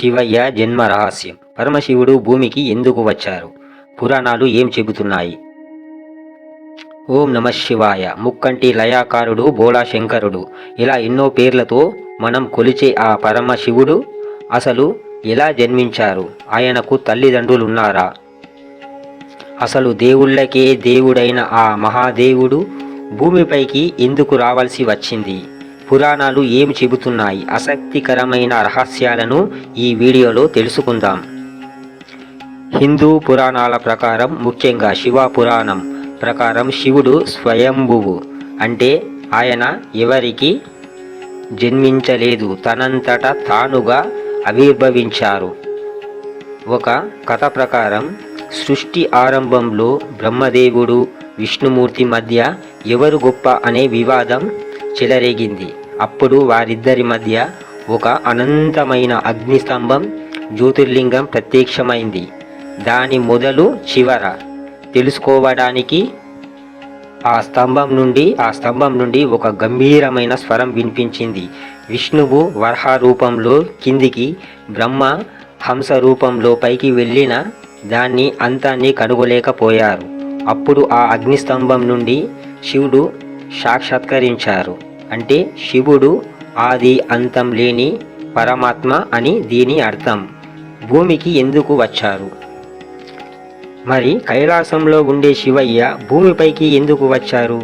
శివయ్య జన్మ రహస్యం. పరమశివుడు భూమికి ఎందుకు వచ్చారు? పురాణాలు ఏం చెబుతున్నాయి? ఓం నమ శివాయ. ముక్కంటి లయాకారుడు బోళా శంకరుడు ఇలా ఎన్నో పేర్లతో మనం కొలిచే ఆ పరమశివుడు అసలు ఎలా జన్మించారు? ఆయనకు తల్లిదండ్రులు ఉన్నారా అసలు దేవుళ్ళకే దేవుడైన ఆ మహాదేవుడు భూమిపైకి ఎందుకు రావాల్సి వచ్చింది? పురాణాలు ఏమి చెబుతున్నాయి? ఆసక్తికరమైన రహస్యాలను ఈ వీడియోలో తెలుసుకుందాం. హిందూ పురాణాల ప్రకారం ముఖ్యంగా శివ పురాణం ప్రకారం శివుడు స్వయంభువు. అంటే ఆయన ఎవరికి జన్మించలేదు తనంతట తానుగా ఆవిర్భవించారు. ఒక కథ ప్రకారం సృష్టి ఆరంభంలో బ్రహ్మదేవుడు విష్ణుమూర్తి మధ్య ఎవరు గొప్ప అనే వివాదం చెలరేగింది. అప్పుడు వారిద్దరి మధ్య ఒక అనంతమైన అగ్నిస్తంభం జ్యోతిర్లింగం ప్రత్యక్షమైంది. దాని మొదలు చివర. తెలుసుకోవడానికి ఆ స్తంభం నుండి ఆ స్తంభం నుండి ఒక గంభీరమైన స్వరం వినిపించింది. విష్ణువు వరహ రూపంలో కిందికి బ్రహ్మ హంస రూపంలో పైకి వెళ్ళిన దాన్ని అంతాన్ని కనుగొలేకపోయారు. అప్పుడు ఆ అగ్నిస్తంభం నుండి శివుడు సాక్షాత్కరించారు. అంటే శివుడు ఆది అంతం లేని పరమాత్మ అని దీని అర్థం. భూమికి ఎందుకు వచ్చారు? మరి కైలాసంలో ఉండే శివయ్య భూమిపైకి ఎందుకు వచ్చారు?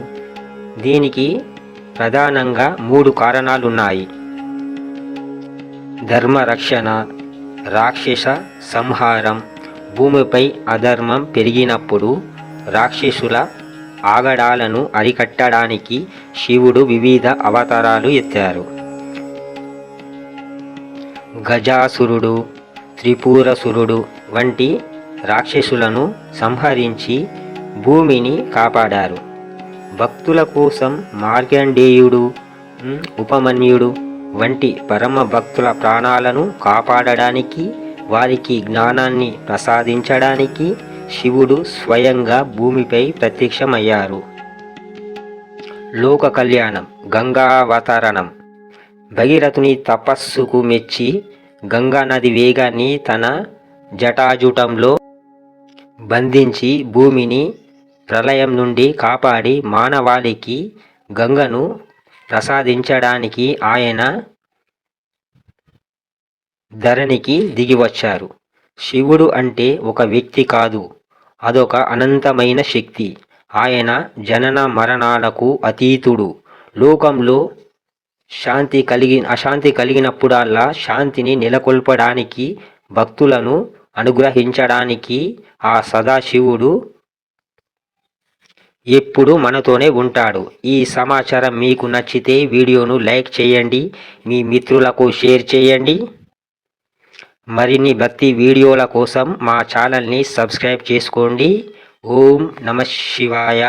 దీనికి ప్రధానంగా మూడు కారణాలున్నాయి. ధర్మ రక్షణ రాక్షస సంహారం భూమిపై అధర్మం పెరిగినప్పుడు రాక్షసుల ఆగడాలను అరికట్టడానికి శివుడు వివిధ అవతారాలు ఎత్తారు. గజాసురుడు త్రిపురసురుడు వంటి రాక్షసులను సంహరించి భూమిని కాపాడారు. భక్తుల కోసం మార్గండేయుడు ఉపమన్యుడు వంటి పరమ భక్తుల ప్రాణాలను కాపాడడానికి వారికి జ్ఞానాన్ని ప్రసాదించడానికి శివుడు స్వయంగా భూమిపై ప్రత్యక్షమయ్యారు. లోక కళ్యాణం గంగావతరణం భగీరథుని తపస్సుకు మెచ్చి గంగా నది వేగాన్ని తన జటాజుటంలో బంధించి భూమిని ప్రళయం నుండి కాపాడి మానవాళికి గంగను ప్రసాదించడానికి ఆయన ధరణికి దిగివచ్చారు. శివుడు అంటే ఒక వ్యక్తి కాదు అదొక అనంతమైన శక్తి. ఆయన జనన మరణాలకు అతీతుడు. లోకంలో శాంతి కలిగి అశాంతి కలిగినప్పుడల్లా శాంతిని నెలకొల్పడానికి భక్తులను అనుగ్రహించడానికి ఆ సదాశివుడు ఎప్పుడు మనతోనే ఉంటాడు. ఈ సమాచారం మీకు నచ్చితే వీడియోను లైక్ చేయండి మీ మిత్రులకు షేర్ చేయండి. మరిన్ని భక్తి వీడియోల కోసం మా ఛానల్ని సబ్స్క్రైబ్ చేసుకోండి. ఓం నమ శివాయ.